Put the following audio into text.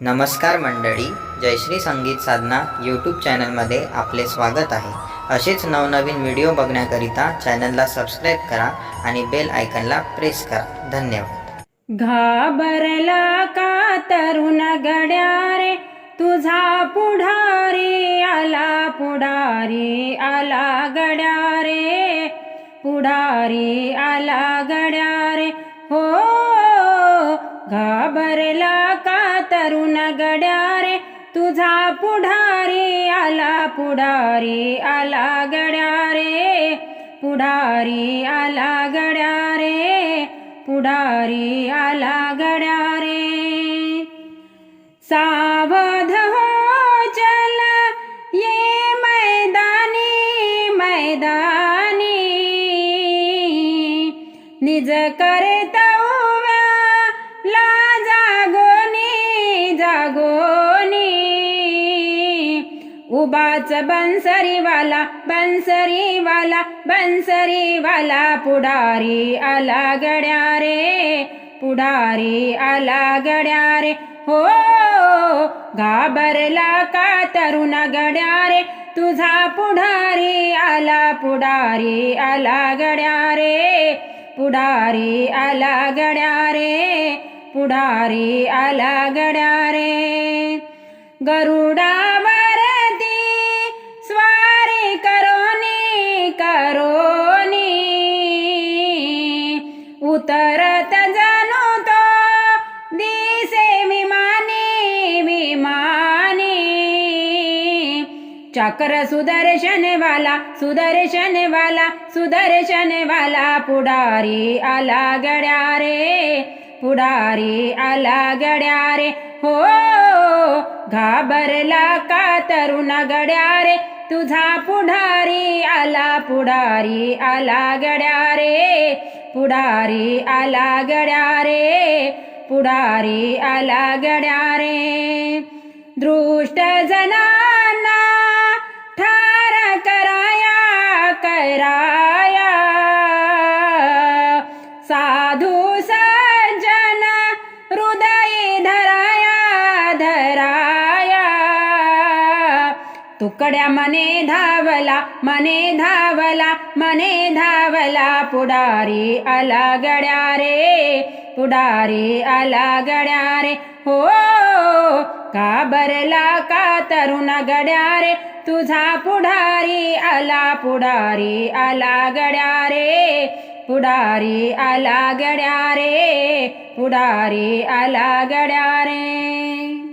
नमस्कार मंडळी जयश्री संगीत साधना यूट्यूब चॅनलमध्ये आपले स्वागत आहे. असेच नवनवीन व्हिडिओ बघण्याकरिता चॅनलला सबस्क्राईब करा आणि बेल आयकनला प्रेस करा. धन्यवाद. घाबरला का तरुण गड्या रे तुझा पुढारी आला पुढारी आला गड्या रे पुढारी आला गड्या रे हो पुढारी आला पुढारी आला गड्या रे पुढारी आला गड्या रे पुढारी आला गड्या रे सावध हो चल ये मैदानी मैदानी. निज करता उबाच बन्सरीवाला बन्सरीवाला बन्सरीवाला पुढारी आला गड्या रे पुढारी आला गड्या रे हो घाबरला का तरुण गड्या रे तुझा पुढारी आला पुढारी आला गड्या रे पुढारी आला गड्या रे पुढारी आला गड्या रे गरुडा चक्र सुदर्शन वाला सुदर्शन वाला सुदर्शन वाला पुढारी आला गड्या रे पुढारी आला गड्या रे हो घाबरला का तरुण गड्या रे तुझा पुढारी आला पुढारी आला गड्या रे पुढारी आला गड्या रे पुढारी आला गड्या रे दृष्ट जना साधू सज्जन हृदय धराया धराया. तुकड्या मने धावला मने धावला मने धावला. पुढारी आला गड्या रे पुढारी आला गड्या रे. हो काबरला का तरुण गड्या रे? तुझा पुढारी आला पुढारी आला गड्या रे. पुढारी आला गड्या रे पुढारी आला गड्या रे.